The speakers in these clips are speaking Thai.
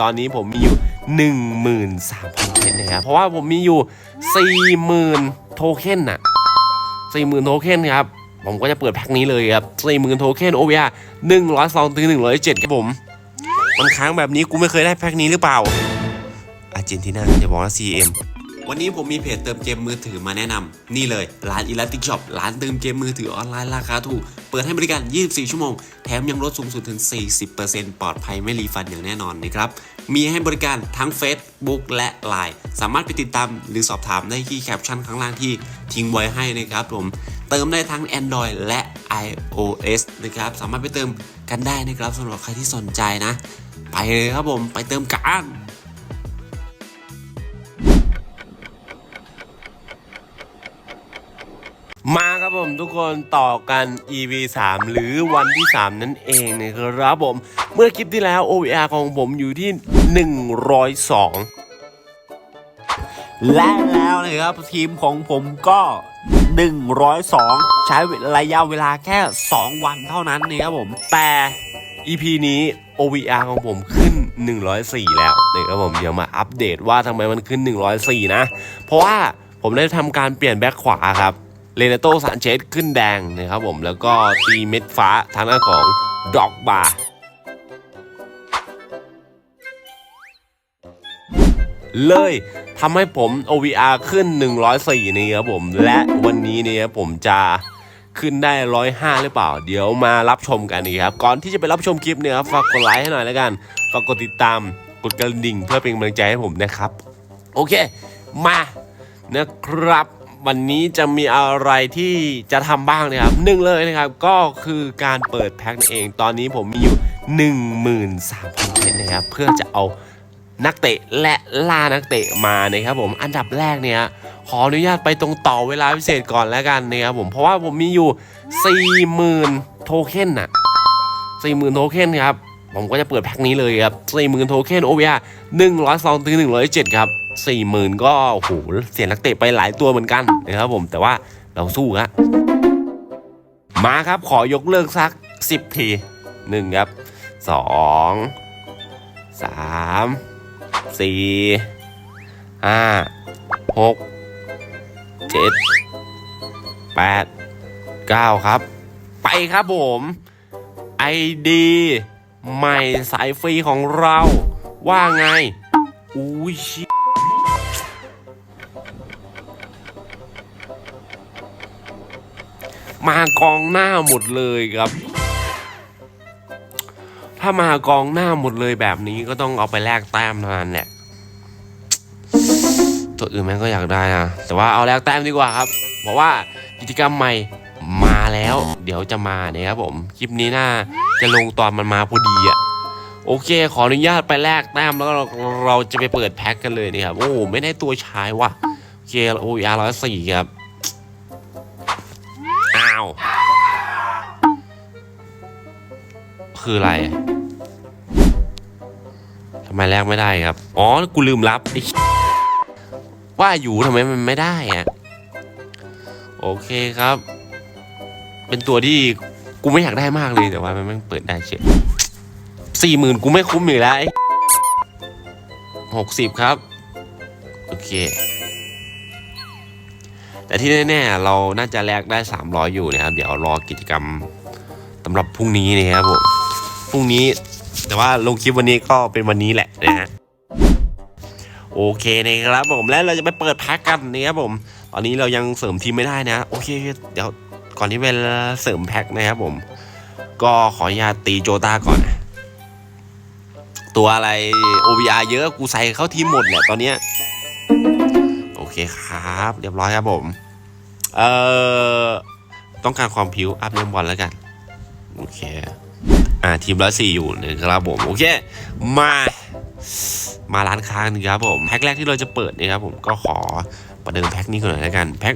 ตอนนี้ผมมีอยู่ 13,000เพชรนะครับเพราะว่าผมมีอยู่ 40,000 โทเค็นน่ะ40,000 โทเค็นครับ ผมก็จะเปิดแพ็คนี้เลยครับ 40,000 โทเค็น OVR 102ถึง107ครับผมมันค้างแบบนี้กูไม่เคยได้แพ็คนี้หรือเปล่าอาร์เจนตินาจะบอกว่า CM วันนี้ผมมีเพจเติมเกมมือถือมาแนะนำนี่เลยร้าน Elastic Shop ร้านเติมเกมมือถือออนไลน์ราคาถูก เปิดให้บริการ 24 ชั่วโมง แถมยังลดสูงสุดถึง 40%ปลอดภัยไม่รีฟันอย่างแน่นอนนะครับ มีให้บริการทั้ง Facebook และ Line สามารถไปติดตามหรือสอบถามได้ที่แคปชั่นข้างล่างที่ทิ้งไว้ให้นะครับผมเติมได้ทั้ง Android และ iOS นะครับสามารถไปเติมกันได้นะครับสำหรับใครที่สนใจนะ ไปเลยครับผมไปเติมกัน มาครับผมทุกคนต่อกัน EP 3หรือวันที่ 3 นั่นเองนะครับผม เมื่อคลิปที่แล้ว OVR ของผมอยู่ที่ 102 และแล้วนะครับทีมของผมก็ 102 ใช้ระยะเวลาแค่ 2 วันเท่านั้นนะครับผม แต่ EP นี้ OVR ของผมขึ้น 104 แล้วนะครับผมเดี๋ยวมาอัปเดตว่าทำไมมันขึ้น 104 นะ เพราะว่าผมได้ทำการเปลี่ยนแบ็คขวาครับ เรเนโตสานเชสขึ้นแดงนะครับผมแล้วก็ตีเม็ดฟ้าทางด้าของดอกบาเลยทำให้ผม OVR ขึ้น 104 นี่ครับผม และวันนี้เนี่ยผมจะขึ้นได้ 105 หรือเปล่า เดี๋ยวมารับชมกันดีครับ ก่อนที่จะไปรับชมคลิปเนี่ยครับฝากกดไลค์ให้หน่อยแล้วกัน ฝากกดติดตาม กดกระดิ่งเพื่อเป็นกำลังใจให้ผมนะครับ โอเค มานะครับ วันนี้จะมีอะไรที่จะทำบ้างนะครับหนึ่งเลยนะครับ ก็คือการเปิดแพ็คนั่นเอง ตอนนี้ผมมีอยู่ 13,000เพชรนะครับ เพื่อจะเอานักเตะและล่านักเตะมานะครับผมอันดับแรกเนี่ยขออนุญาตไปตรงต่อเวลาพิเศษก่อนแล้วกันนะครับผมเพราะว่าผมมีอยู่ 40,000 โทเค็นน่ะ40,000 โทเค็นครับผมก็จะเปิดแพ็คนี้เลยครับ40,000 โทเค็น OVR 102ถึง107 ครับ 40,000ก็โอ้โหเสียนักเตะไปหลายตัวเหมือนกันนะครับผมแต่ว่าเราสู้ฮะมาครับขอยกเลิกสัก10ทีหนึ่งครับสองสามสี่ห้าหกเจ็ดแปดเก้าครับ ไปครับผมไอดีใหม่สายฟรีของเราว่าไง อุ้ยชิ มากองหน้าหมดเลยครับ ถ้ามากองหน้าหมดเลยแบบนี้ก็ต้องเอาไปแลกแต้มเท่านั้นแหละตัวอื่นแม่งก็อยากได้นะแต่ว่าเอาแลกแต้มดีกว่าครับเพราะว่ากิจกรรมใหม่มาแล้ว เดี๋ยวจะมาเนี่ยครับผมคลิปนี้น่าจะลงตอนมันมาพอดีอะ่ะโอเค ขออนุญาตไปแลกแต้มแล้วเราเราจะไปเปิดแพ็คกันเลยนะครับ โอ้โหไม่ได้ตัวชายว่ะโอเคโอ้ยาร้อยสี่ครับ คืออะไรทำไมแลกไม่ได้ครับ อ๋อ กูลืมรับไอ้ว่าอยู่ทำไมมันไม่ได้อะโอเคครับ เป็นตัวที่กูไม่อยากได้มากเลยแต่ว่ามันแม่เปิดได้เฉยสี่หมื่นกูไม่คุ้มอยู่แล้วหกสิบครับ โอเค แต่ที่แน่ๆเราน่าจะแลกได้300อยู่นะครับ เดี๋ยวรอกิจกรรมสำหรับพรุ่งนี้นะครับผม รุ่งนี้ แต่ว่าลงคลิปวันนี้ก็เป็นวันนี้แหละนะฮะโอเคนะครับผมแล้วเราจะไปเปิดแพ็กกันนะครับผม ตอนนี้เรายังเสริมทีมไม่ได้นะ โอเค เดี๋ยวก่อนที่เวลาเสริมแพ็กนะครับผม ก็ขออนุญาตตีโจตาก่อน ตัวอะไร OVR เยอะกูใส่เข้าทีมหมดแหละตอนเนี้ยโอเคครับ เรียบร้อยครับผม เอ่อ ต้องการความผิวอัพเล่มบอลแล้วกัน โอเค อ่าทีมละสี่อยู่นะครับผมโอเคมามาร้านค้ากันครับผมแพ็คแรกที่เราจะเปิดนะครับผมก็ขอประเดิมแพ็คนี้ก่อนหน่อยแล้วกันแพ็ค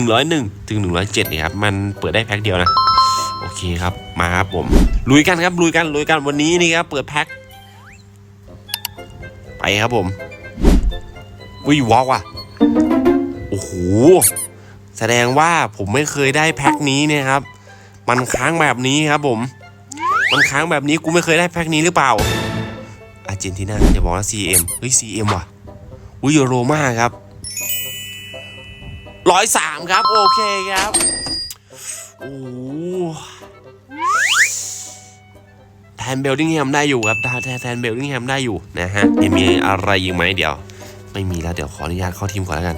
101ถึง107เนี่ยครับมันเปิดได้แพ็คเดียวนะโอเคครับมาครับผมลุยกันครับลุยกันลุยกันวันนี้นี่ครับเปิดแพ็คไปครับผมวิวอกว่ะโอ้โหแสดงว่าผมไม่เคยได้แพ็คนี้เนี่ยครับ มันค้างแบบนี้ครับผม มันค้างแบบนี้กูไม่เคยได้แพ็คนี้หรือเปล่า อาร์เจนตินาอย่าบอกว่า CM เฮ้ย CM ว่ะอุ้ยโรมาครับร้อยสามครับ โอเคครับโอ้แทนเบลลิงแฮมได้อยู่ครับแทนแทนเบลลิงแฮมได้อยู่นะฮะยังมีอะไรอีกไหมเดี๋ยว ไม่มีแล้วเดี๋ยวขออนุญาตเข้าทีมก่อนแล้วกัน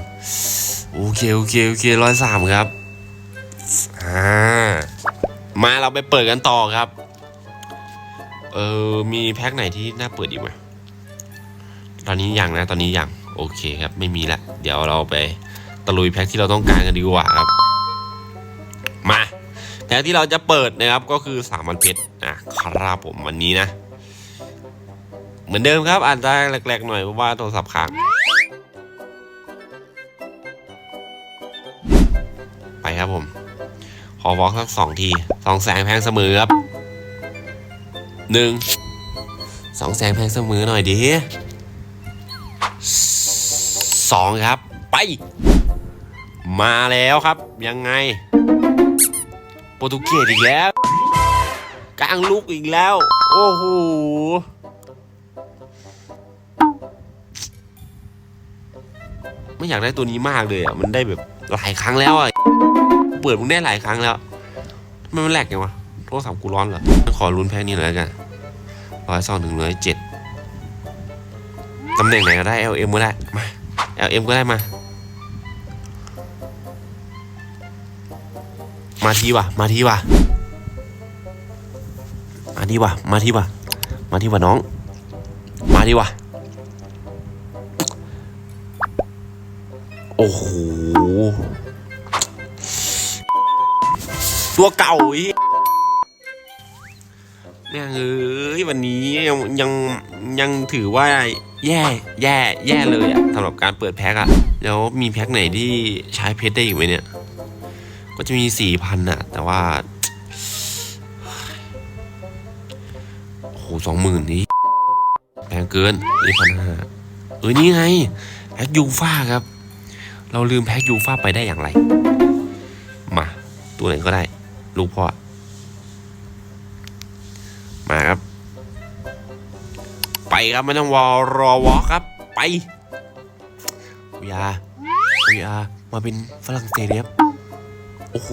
โอเคโอเคโอเคร้อยสามครับอ่ามาเราไปเปิดกันต่อครับ เออมีแพ็คไหนที่น่าเปิดอีกไหมตอนนี้ยังนะ ตอนนี้ยังโอเคครับ ไม่มีละ เดี๋ยวเราไปตะลุยแพ็คที่เราต้องการกันดีกว่าครับ มาแพ็คที่เราจะเปิดนะครับก็คือสามันเพชรอะครับผมวันนี้นะ เหมือนเดิมครับอาจจะแรกๆหน่อยเพราะว่าโทรศัพท์ค้างไปครับผมขอบอล์กสักสองทีสองแสงแพงเสมอครับ หนึ่งสองแสงแพงเสมอหน่อยดิสองครับ ไป มาแล้วครับ ยังไง โปรตุเกสอีกแล้ว กลางลูกอีกแล้ว โอ้โหไม่อยากได้ตัวนี้มากเลยอะ มันได้แบบหลายครั้งแล้วอะ เปิดมึงได้หลายครั้งแล้วทำไมมันแหลกยังวะ โทรศัพท์กูร้อนเหรอ ขอลุ้นแพ็กนี้หน่อยกัน ร้อยสองถึงร้อยเจ็ดตำแหน่งไหนก็ได้ LM ก็ได้ มา LM ก็ได้มา มาทีว่ะ มาทีว่ะ มาทีว่ะ มาทีว่ะ มาทีว่ะน้อง มาทีว่ะ โอ้โห ตัวเก่าอี เนี่ยเอ้ยวันนี้ยังยังยังถือว่าแย่แย่แย่เลยอะสำหรับการเปิดแพ็คอะแล้วมีแพ็คไหนที่ใช้เพชรได้อีกไหมเนี่ย ก็จะมีสี่พันอะแต่ว่าโอ้โหสองหมื่นนี้แพงเกินนี่พันห้าเออนี่ไงแพ็คยูฟ่าครับ เราลืมแพ็คยูฟ่าไปได้อย่างไร มา ตัวไหนก็ได้ ลูกพ่อ มาครับ ไปครับไม่ต้องวอรอวอครับ ไปวิยาวิยามาเป็นฝรั่งเศสครับโอ้โห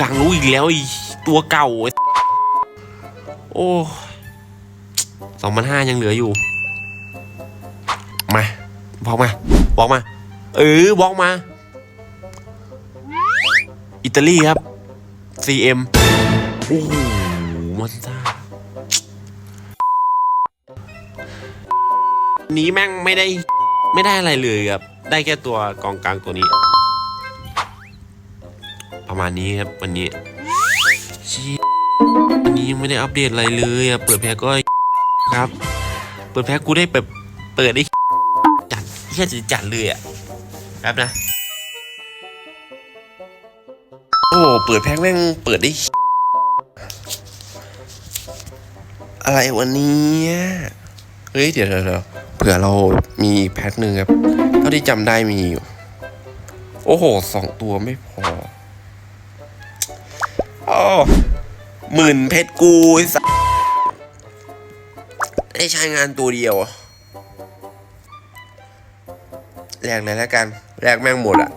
กลางรู้อีกแล้วอีตัวเก่า โอ้สองพันห้ายังเหลืออยู่ มาบอกมาบอกมา เออบอกมา อิตาลีครับ CM โอ้โหมันซ่า นี้แม่งไม่ได้ไม่ได้อะไรเลยครับ ได้แค่ตัวกองกลางตัวนี้ ประมาณนี้ครับวันนี้ชีวันนี้ยังไม่ได้อัปเดตอะไรเลยอะเปิดแพ็กก็ครับ เปิดแพ็กกูได้แบบเปิดได้จัดแค่จะจัดเลยอะครับนะ โอ้เปิดแพ็กแม่งเปิดได้อะไรวันนี้ เฮ้ย เดี๋ยวเดี๋ยว เผื่อเรามีแพ็คหนึ่งครับ เท่าที่จำได้มีอยู่ โอ้โหสองตัวไม่พอโอ้หมื่นเพชรกูไอ้สัสได้ใช้งานตัวเดียวแลกเลยแล้วกันแลกแม่งหมดอะ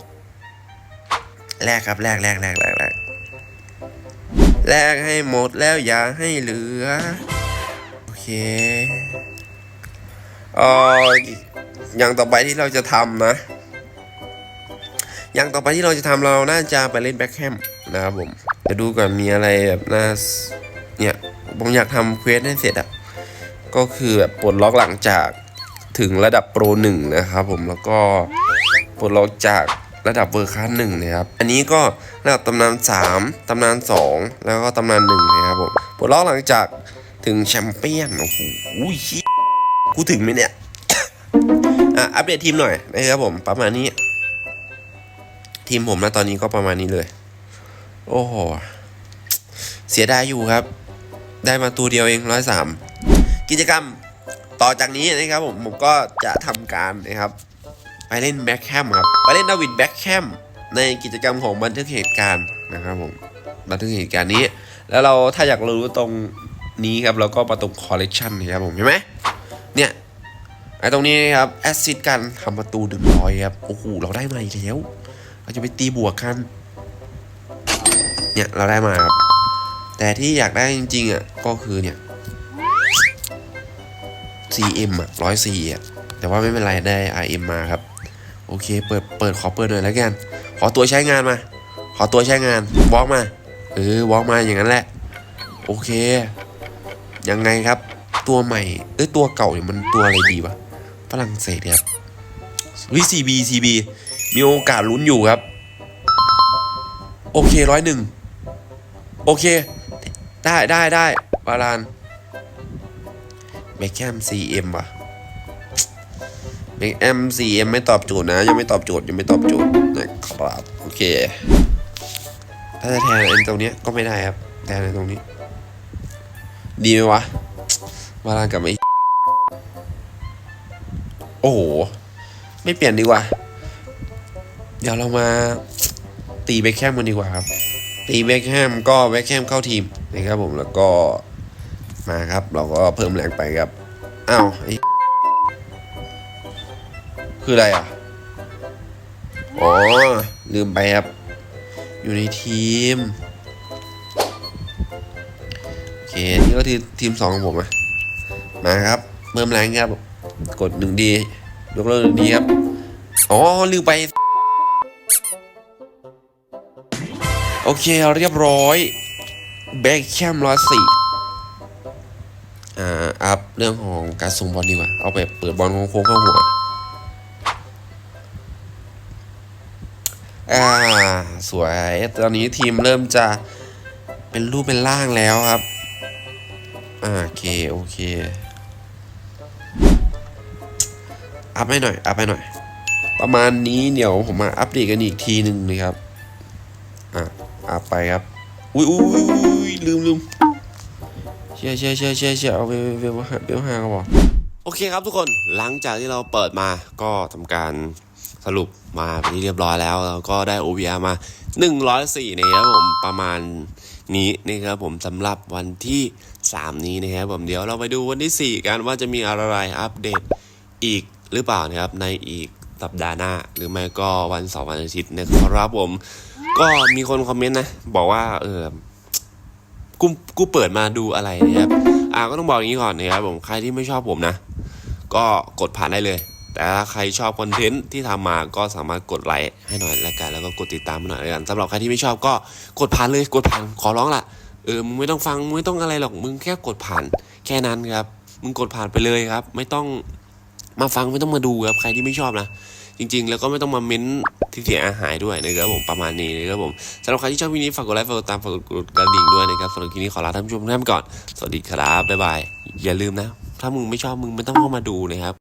แลกครับแลกแลกแลกแลกแลกแลกให้หมดแล้วอย่าให้เหลือ โอเค เอออย่างต่อไปที่เราจะทำนะ อย่างต่อไปที่เราจะทำเราน่าจะไปเล่นแบ็คแฮมนะครับผมจะดูก่อนมีอะไรแบบน่าเนี่ยผมอยากทำเควสให้เสร็จอะก็คือแบบปลดล็อกหลังจากถึงระดับโปรหนึ่งนะครับผมแล้วก็ปลดล็อกจากระดับเวอร์คัสหนึ่งนะครับ อันนี้ก็ระดับตำนานสามตำนานสองแล้วก็ตำนานหนึ่งนะครับผมปลดล็อกหลังจากถึงแชมเปี้ยน โอ้โหเหี้ย กูถึงไหมเนี่ย อะ อัปเดตทีมหน่อยนะครับผม ประมาณนี้ ทีมผมนะตอนนี้ก็ประมาณนี้เลย โอ้โห เสียดายอยู่ครับ ได้มาตัวเดียวเองร้อยสามกิจกรรมต่อจากนี้นะครับผมผมก็จะทำการนะครับ ไปเล่นแบ็คแคมครับ ไปเล่นดาวิดแบ็คแคมในกิจกรรมของบันทึกเหตุการณ์นะครับผมบันทึกเหตุการณ์นี้ แล้วเราถ้าอยากรู้ตรงนี้ครับเราก็ประตรงคอลเลกชันนะครับผมเห็นไหม เนี่ยไอ้ตรงนี้นะครับแอสซิดกันทำประตูหนึ่งร้อยครับโอ้โหเราได้มาอีกแล้วเราจะไปตีบวกกันเนี่ยเราได้มาครับแต่ที่อยากได้จริงๆอะก็คือเนี่ย CM อะร้อยสี่อะแต่ว่าไม่เป็นไรได้ RM มาครับ โอเคเปิดเปิดขอเปิดหน่อยแล้วกัน ขอตัวใช้งานมา ขอตัวใช้งานวอล์กมาเออวอล์กมาอย่างนั้นแหละ โอเค ยังไงครับ ตัวใหม่เอ้ยตัวเก่าเนี่ยมันตัวอะไรดีวะฝรั่งเศสครับวิ CB CB มีโอกาสลุ้นอยู่ครับ โอเคร้อยหนึ่งโอเค ได้ได้ได้บาลานเบคแคม CM ว่ะเบคแอม CM ไม่ตอบโจทย์นะ ยังไม่ตอบโจทย์ยังไม่ตอบโจทย์นะครับโอเค ถ้าจะแทนอันตรงเนี้ยก็ไม่ได้ครับแทนอันตรงนี้ ดีไหมวะ บาลานกับไอ้โอ้โห ไม่เปลี่ยนดีกว่า เดี๋ยวเรามาตีเบคแคมกันดีกว่าครับ ตีเบคแฮมก็เบคแฮมเข้าทีมนะครับผมแล้วก็มาครับ เราก็เพิ่มแรงไปครับอ้าวไอ้คืออะไรอะ อ๋อ ลืมไปครับ อยู่ในทีม โอเค นี่ก็ทีมทีมสองของผมอะ มาครับเพิ่มแรงครับ กดหนึ่งดียกเลิกหนึ่งดีครับ อ๋อลืมไป โอเคเรียบร้อยเบคแคมร้อยสี่อ่าอัพเรื่องของการส่งบอลดีกว่า เอาแบบเปิดบอลโค้งเข้าหัวอ่าสวย ตอนนี้ทีมเริ่มจะเป็นรูปเป็นร่างแล้วครับ อ่าโอเค โอเค อัพให้หน่อย อัพให้หน่อย ประมาณนี้เดี๋ยวผมมาอัปเดตกันอีกทีหนึ่งนะครับ อะอัพไปครับ อุ้ยอุ้ยอุ้ยลืมลืมเชี่ยเชี่ยเชี่ยเชี่ยเชี่ยเอาไปเบลห้าเบลห้าก็บอกโอเคครับทุกคน หลังจากที่เราเปิดมาก็ทำการสรุปมาเป็นที่เรียบร้อยแล้วเราก็ได้ OVR มา 104นะครับผมประมาณนี้นะครับผมสำหรับวันที่ 3 นี้นะครับผมเดี๋ยวเราไปดูวันที่ 4 กันว่าจะมีอะไรอัปเดตอีก หรือเปล่านะครับในอีกสัปดาห์หน้า หรือไม่ก็วันเสาร์วันอาทิตย์นะครับผม ก็มีคนคอมเมนต์นะ บอกว่าเออกูกูเปิดมาดูอะไรนะครับอ่าก็ต้องบอกอย่างนี้ก่อนนะครับผมใครที่ไม่ชอบผมนะ ก็กดผ่านได้เลย แต่ถ้าใครชอบคอนเทนต์ที่ทำมาก็สามารถกดไลค์ให้หน่อยแล้วกันแล้วก็กดติดตามให้หน่อยแล้วกันสำหรับใครที่ไม่ชอบก็กดผ่านเลยกดผ่านขอร้องละเออมึงไม่ต้องฟังมึงไม่ต้องอะไรหรอกมึงแค่กดผ่านแค่นั้นครับ มึงกดผ่านไปเลยครับ ไม่ต้อง มาฟังไม่ต้องมาดูครับใครที่ไม่ชอบนะจริง ๆ แล้วก็ไม่ต้องมาเม้นที่เสียอาหายด้วยนะครับผมประมาณนี้นะครับผมสำหรับใครที่ชอบวิดีโอนี้ฝากกดไลค์ฝากกดติดตามฝากกดกระดิ่งด้วยนะครับสำหรับคลิปนี้ขอลาท่านผู้ชมทุกท่านก่อน สวัสดีครับบ๊ายบายอย่าลืมนะ ถ้ามึงไม่ชอบมึงไม่ต้องเข้ามาดูนะครับ